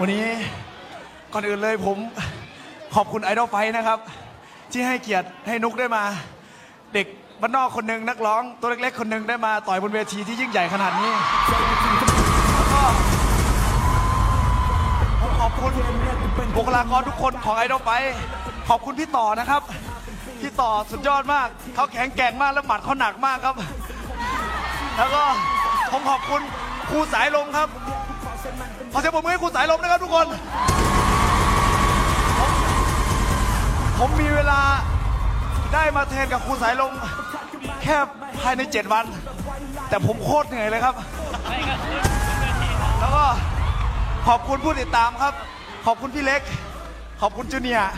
วันนี้ก่อนอื่นเลยผมขอบคุณไอดอลไฟนะครับ ที่ให้เกียรติให้นุกได้มา เด็กบ้านนอกคนหนึ่งนักร้องตัวเล็กๆ คนหนึ่งได้มาต่อยบนเวทีที่ยิ่งใหญ่ขนาดนี้แล้วก็ผมขอบคุณบุคลากรทุกคนของไอดอลไฟขอบคุณพี่ต่อนะครับ พี่ต่อสุดยอดมากเขาแข็งแกร่งมากและหมัดเขาหนักมากครับ แล้วก็ผมขอบคุณครูสายลมครับ ขอเสียงปรบมือให้ครูสายลมนะครับทุกคน ผมผมมีเวลาได้มาเทนกับครูสายลมแค่ภายใน 7 วัน แต่ผมโคตรเหนื่อยเลยครับ แล้วก็ขอบคุณผู้ติดตามครับ ขอบคุณพี่เล็ก ขอบคุณจูเนียร์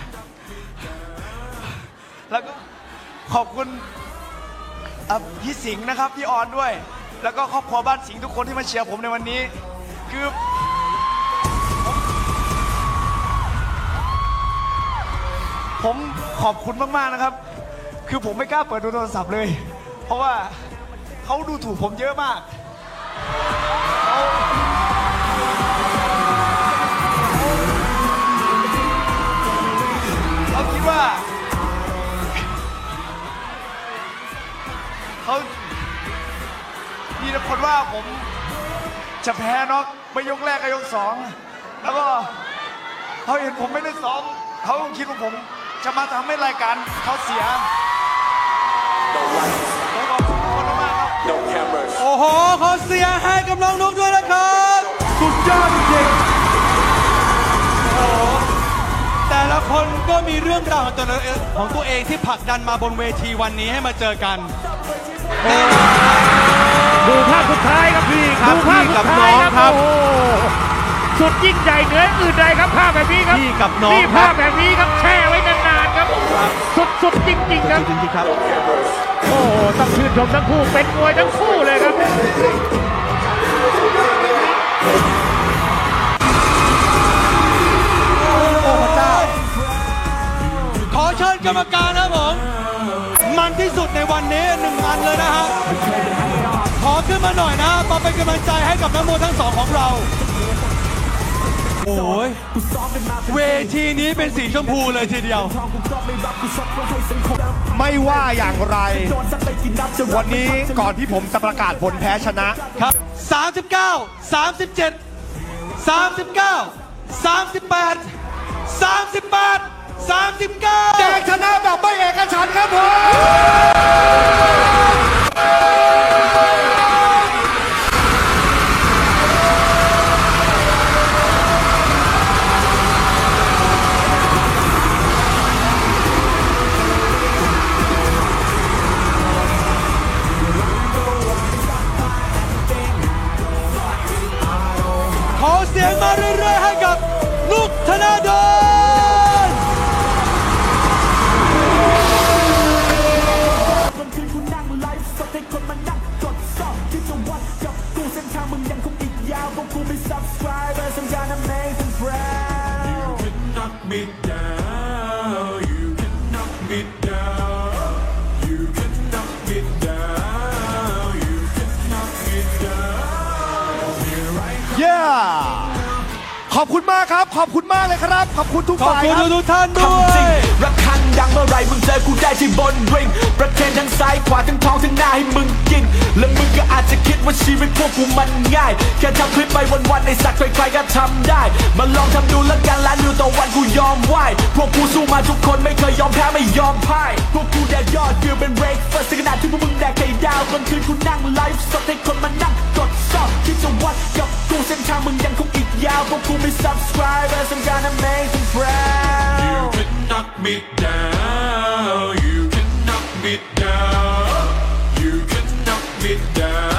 แล้วก็ขอบคุณอะพี่สิงห์นะครับ พี่ออนด้วย แล้วก็ครอบครัวบ้านสิงห์ทุกคนที่มาเชียร์ผมในวันนี้ คือ ผมขอบคุณมากๆนะครับ คือผมไม่กล้าเปิดดูโทรศัพท์เลย เพราะว่าเขาดูถูกผมเยอะมากเขาเขาคิดว่าเขามีแต่คนว่าผมจะแพ้น็อกไม่ยกแรกก็ยกสอง แล้วก็เขาเห็นผมไม่ได้ซ้อมเขาคงคิดว่าผม จะมาทำให้รายการเขาเสียผมขอบคุณทุกคนมากๆครับ No cameras. โอ้โหขอเสียงให้กับน้องนุกด้วยนะครับ สุดยอดจริงๆโอ้โหแต่ละคนก็มีเรื่องราวของตัวเองของตัวเองที่ผลักดันมาบนเวทีวันนี้ให้มาเจอกัน ดูภาพสุดท้ายครับพี่ครับดูภาพพี่กัสุบดท้ายน้องครับโอ้โหสุดยิ่งใหญ่เหนืออื่นใดครับภาพแบบนี้ครับพี่กับน้องนี่ครัภาบพแบบนี้ครับแช่ไว้นานๆ ครับสุดสุดจริงๆครับจริงๆครับ โอ้โหต้องชื่นชมทั้งคู่เป็นมวยทั้งคู่เลยครับโอ้พระเจ้า ขอเชิญกรรมการนะครับผม มันที่สุดในวันนี้หนึ่งอันเลยนะฮะ ขอขึ้นมาหน่อยนะมาเป็นกำลังใจให้กับนักมวยทั้งสองของเรา โอ้ยเวทีนี้เป็นสีชมพูเลยทีเดียว ไม่ว่าอย่างไร วันนี้ก่อนที่ผมจะประกาศผลแพ้ชนะครับ 39 37 39 38 38 39แดกชนะแบบ me down. You can knock me down. You can knock me down. You can knock me down. Here I เย้ ขอบคุณมากครับ ขอบคุณมากเลยครับ ขอบคุณทุกขอบฝ่ายคุณครับ ทุกๆท่านด้คำวจริงยระฆังดังเมื่อไหรมึงเจอกูได้ที่บนริง ประเคนทั้ง ซ้ายขวาทั้งท้องทั้งหน้าให้มึงกิน และมึงก็อาจจะคิดว่าชีวิตพวกกูมันง่าย แค่ทำคลิปไปวันๆในสักใครๆก็ทำได้ มาลองทำดูแล้วกันล้านวิวต่อวันกูยอมไหวพวกกูสู้มาทุกคนไม่เคยยอมแพ้ไม่ยอมพ่ายพวกกูแดกยอดวิวเป็นเบรกเฟิร์สขนาดที่พวกมึงแดกไข่ดาวกลางคืนกูนั่งไลฟ์สดให้คนมานั่งกดซอกคิดจะวัดกับกูเส้นทางมึงยังคงอีกยาวพวกกูไม่ subscribe และสัญญาณ amazing proud You can knock me down. get down.